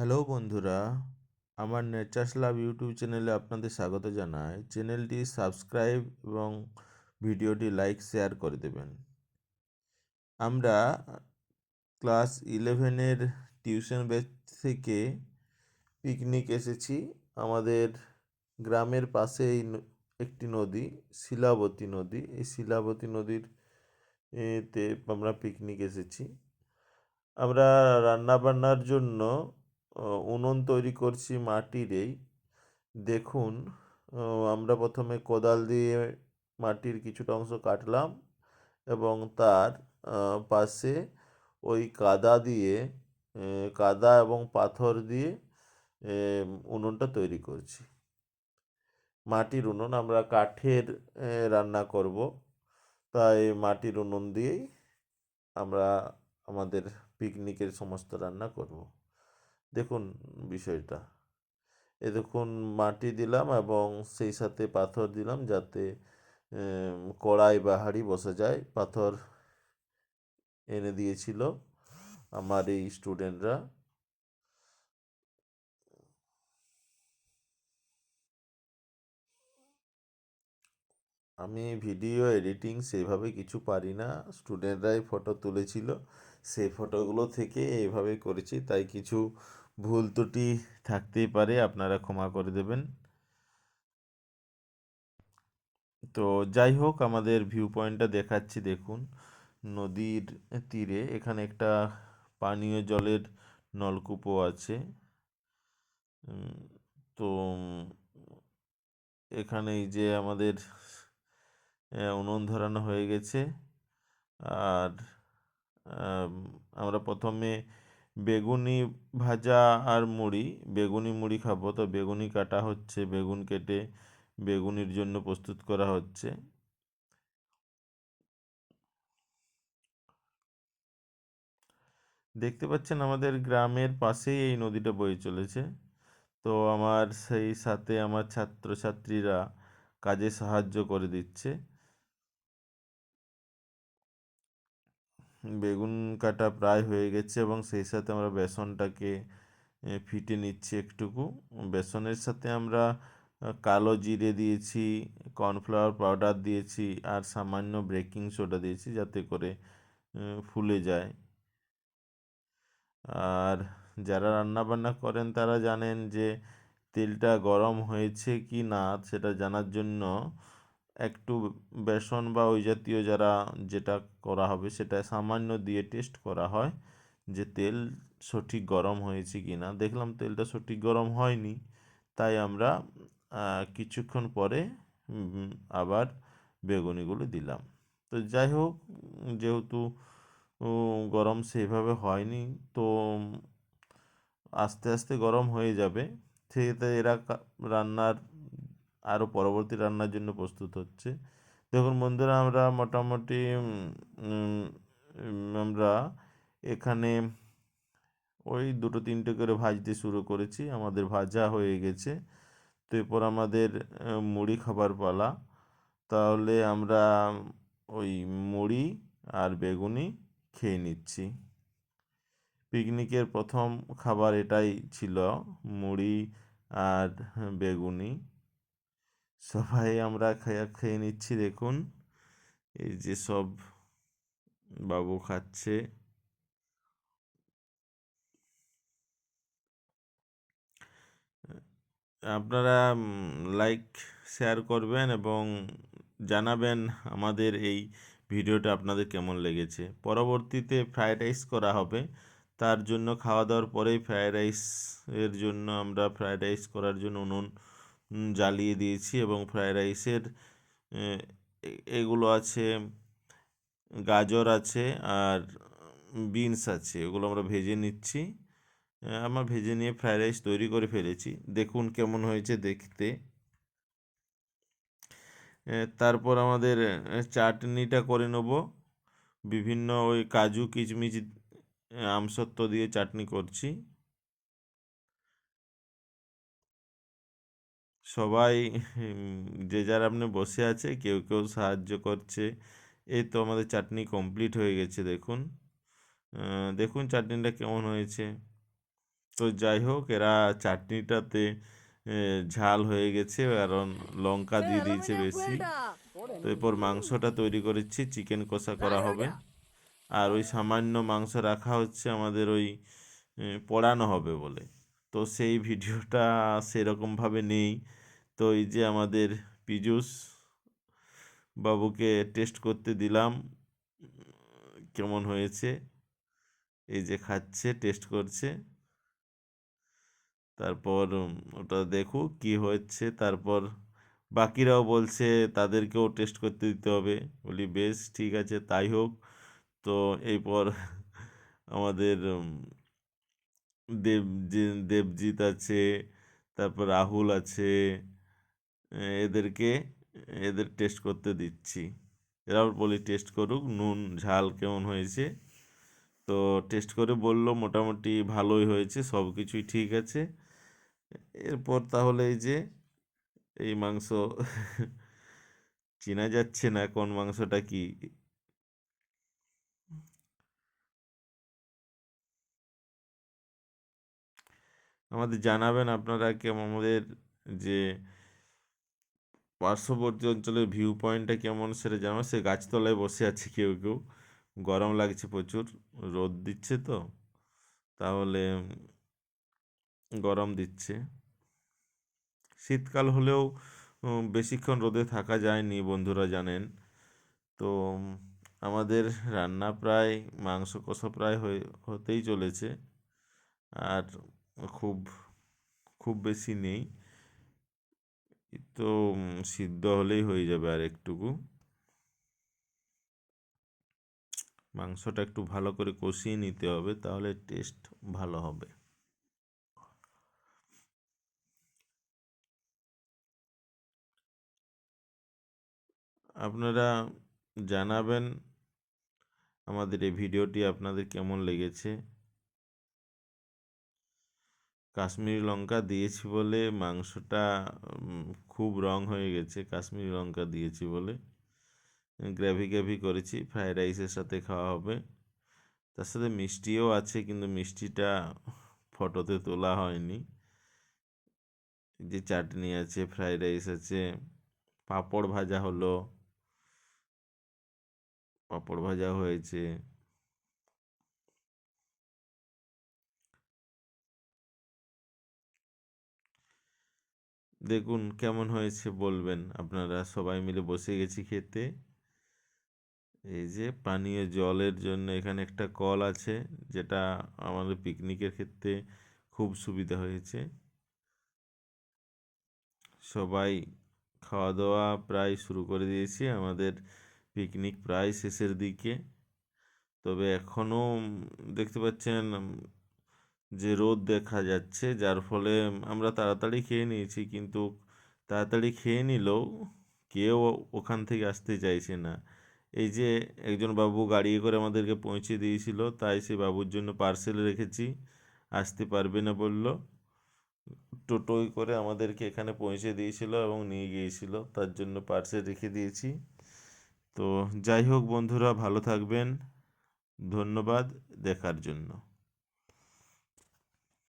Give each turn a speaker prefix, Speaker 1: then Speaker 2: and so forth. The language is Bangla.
Speaker 1: হ্যালো বন্ধুরা, আমার নেচার্স লাভ ইউটিউব চ্যানেলে আপনাদের স্বাগত জানাই। চ্যানেলটি সাবস্ক্রাইব এবং ভিডিওটি লাইক, শেয়ার করে দেবেন। আমরা ক্লাস ইলেভেনের টিউশন ব্যাচ থেকে পিকনিক এসেছি। আমাদের গ্রামের পাশেই ন- একটি নদী, শিলাবতী নদী। এই শিলাবতী নদীর এতে আমরা পিকনিক এসেছি। আমরা রান্নাবান্নার জন্য উনুন তৈরি করছি মাটিরেই। দেখুন আমরা প্রথমে কোদাল দিয়ে মাটির কিছুটা অংশ কাটলাম এবং তার পাশে ওই কাদা দিয়ে কাদা এবং পাথর দিয়ে উনুনটা তৈরি করছি। মাটির উনুন আমরা কাঠের রান্না করব। তাই মাটির উনুন দিয়েই আমরা আমাদের পিকনিকের সমস্ত রান্না করব। দেখুন বিষয়টা। এ দেখুন মাটি দিলাম এবং সেই সাথে পাথর দিলাম যাতে কড়াই বা হাঁড়ি বসে যায়। পাথর এনে দিয়েছিল আমার এই স্টুডেন্টরা। আমি ভিডিও এডিটিং সেভাবে কিছু পারি না। স্টুডেন্টরাই ফটো তুলেছিল। সেই ফটোগুলো থেকে এইভাবে করেছি, তাই কিছু ভুল ত্রুটি থাকতেই পারে, আপনারা ক্ষমা করে দেবেন। তো যাই হোক, আমাদের ভিউ পয়েন্টটা দেখাচ্ছি, দেখুন। নদীর তীরে এখানে একটা পানীয় জলের নলকূপও আছে। তো এখানে এই যে আমাদের উনুন ধরানো হয়ে গেছে। আর আমরা প্রথমে বেগুনি ভাজা আর মুড়ি, বেগুনি মুড়ি খাব তো বেগুনি কাটা হচ্ছে, বেগুন কেটে বেগুনির জন্য প্রস্তুত করা হচ্ছে। দেখতে পাচ্ছেন আমাদের গ্রামের পাশেই এই নদীটা বয়ে চলেছে। তো আমার সেই সাথে আমার ছাত্রছাত্রীরা কাজে সাহায্য করে দিচ্ছে। বেগুন কাটা প্রায় হয়ে গেছে এবং সেই সাথে আমরা বেসনটাকে ফিটে নিচ্ছি একটুকু। বেসনের সাথে আমরা কালো জিরে দিয়েছি, কর্নফ্লাওয়ার পাউডার দিয়েছি আর সামান্য বেকিং সোডা দিয়েছি যাতে করে ফুলে যায়। আর যারা রান্না বান্না করেন তারা জানেন যে তেলটা গরম হয়েছে কি না, সেটা জানার জন্য একটু বেসন বা ওই জাতীয় যারা যেটা করা হবে সেটা সামান্য দিয়ে টেস্ট করা হয় যে তেল সঠিক গরম হয়েছে কি না দেখলাম তেলটা সঠিক গরম হয়নি, তাই আমরা কিছুক্ষণ পরে আবার বেগুনিগুলো দিলাম। তো যাই হোক, যেহেতু গরম সেভাবে হয়নি, তো আস্তে আস্তে গরম হয়ে যাবে। সেক্ষেত্রে এরা রান্নার আরও পরবর্তী রান্নার জন্য প্রস্তুত হচ্ছে। দেখুন বন্ধুরা, আমরা মোটামুটি আমরা এখানে ওই দুটো তিনটে করে ভাজতে শুরু করেছি। আমাদের ভাজা হয়ে গেছে। তো এরপর আমাদের মুড়ি খাবার পালা। তাহলে আমরা ওই মুড়ি আর বেগুনি খেয়ে নিচ্ছি। পিকনিকের প্রথম খাবার এটাই ছিল, মুড়ি আর বেগুনি। সবাই আমরা খেয়ে খেয়ে নিচ্ছি, দেখুন। এই যে সব বাবু খাচ্ছে। আপনারা লাইক শেয়ার করবেন এবং জানাবেন আমাদের এই ভিডিওটা আপনাদের কেমন লেগেছে। পরবর্তীতে ফ্রায়েড রাইস করা হবে। তার জন্য খাওয়া দাওয়ার পরেই ফ্রায়েড রাইস এর জন্য আমরা ফ্রায়েড রাইস করার জন্য উনুন জ্বালিয়ে দিয়েছি এবং ফ্রায়েড রাইসের এগুলো আছে গাজর আছে আর বিনস আছে এগুলো আমরা ভেজে নিচ্ছি। আমরা ভেজে নিয়ে ফ্রায়েড রাইস তৈরি করে ফেলেছি। দেখুন কেমন হয়েছে দেখতে। তারপর আমাদের চাটনিটা করে নেব। বিভিন্ন ওই কাজু কিচমিচ আহ, আমসত্ত্ব দিয়ে চাটনি করছি। সবাই যে যার আপনি বসে আছে কেউ কেউ সাহায্য করছে। এই তো আমাদের চাটনি কমপ্লিট হয়ে গেছে দেখুন। দেখুন চাটনিটা কেমন হয়েছে। তো যাই হোক এরা চাটনিটাতে ঝাল হয়ে গেছে কারণ লঙ্কা দিয়ে দিয়েছে বেশি। তো এরপর মাংসটা তৈরি করেছি চিকেন কষা করা হবে। আর ওই সামান্য মাংস রাখা হচ্ছে আমাদের ওই পোড়ানো হবে বলে। তো সেই ভিডিওটা সেরকমভাবে নেই। তো এই যে আমাদের পীযূষ বাবুকে টেস্ট করতে দিলাম, কেমন হয়েছে? এই যে খাচ্ছে টেস্ট করছে। তারপর ওটা দেখুক কি হচ্ছে, তারপর বাকিরাও বলছে তাদেরকেও টেস্ট করতে দিতে হবে। বলি, বেশ, ঠিক আছে, তাই হোক। তো এরপর আমাদের দেব দেবজিৎ আছে, তারপর রাহুল আছে এদেরকে এদের টেস্ট করতে দিচ্ছি। এরাও বলি টেস্ট করুক, নুন, ঝাল কেমন হয়েছে। তো টেস্ট করে বলল, মোটামুটি ভালোই হয়েছে, সব কিছুই ঠিক আছে। এরপর তাহলে এই যে, এই মাংস চেনা যাচ্ছে না কোন মাংসটা কি। আমাদের জানাবেন আপনারা কেমন আমাদের যে পার্শ্ববর্তী অঞ্চলের ভিউ পয়েন্টটা কেমন সেটা জানাবেন সে গাছতলায় বসে আছে কেউ কেউ। গরম লাগছে প্রচুর, রোদ দিচ্ছে তো। তাহলে গরম দিচ্ছে। শীতকাল হলেও বেশিক্ষণ রোদে থাকা যায়নি বন্ধুরা জানেন। তো, আমাদের রান্না প্রায়, মাংস কষা প্রায় হতেই চলেছে। আর খুব খুব বেশি নেই। তো সিদ্ধ হলেই হয়ে যাবে আর একটুকু। মাংসটা একটু ভালো করে কষিয়ে নিতে হবে, তাহলে টেস্ট ভালো হবে। আপনারা জানাবেন আমাদের এই ভিডিওটি আপনাদের কেমন লেগেছে। কাশ্মীরি লঙ্কা দিয়েছি বলে মাংসটা খুব রং হয়ে গেছে, কাশ্মীরি লঙ্কা দিয়েছি বলে। গ্রেভি গ্রেভি করেছি, ফ্রাইড রাইসের সাথে খাওয়া হবে। তার সাথে মিষ্টিও আছে, কিন্তু মিষ্টিটা ফটোতে তোলা হয়নি। যে চাটনি আছে, ফ্রাইড রাইস আছে, পাঁপড় ভাজা হলো, পাঁপড় ভাজা হয়েছে। দেখুন কেমন হয়েছে বলবেন। আপনারা সবাই মিলে বসে গেছি খেতে। এই যে পানীয় জলের জন্য এখানে একটা কল আছে, যেটা আমাদের পিকনিকের ক্ষেত্রে খুব সুবিধা হয়েছে। সবাই খাওয়া দাওয়া প্রায় শুরু করে দিয়েছি, আমাদের পিকনিক প্রায় শেষের দিকে। তবে এখনও দেখতে পাচ্ছেন যে রোদ দেখা যাচ্ছে, যার ফলে আমরা তাড়াতাড়ি খেয়ে নিয়েছি, কিন্তু তাড়াতাড়ি খেয়ে নিলেও কেউ ওখান থেকে আসতে চাইছে না। এই যে একজন বাবু গাড়ি করে আমাদেরকে পৌঁছে দিয়েছিল, তাই সে বাবুর জন্য পার্সেল রেখেছি। আসতে পারবে না বলল। টোটোয় করে আমাদেরকে এখানে পৌঁছে দিয়েছিল এবং নিয়ে গিয়েছিল, তার জন্য পার্সেল রেখে দিয়েছি। তো যাই হোক বন্ধুরা, ভালো থাকবেন। ধন্যবাদ, দেখার জন্য।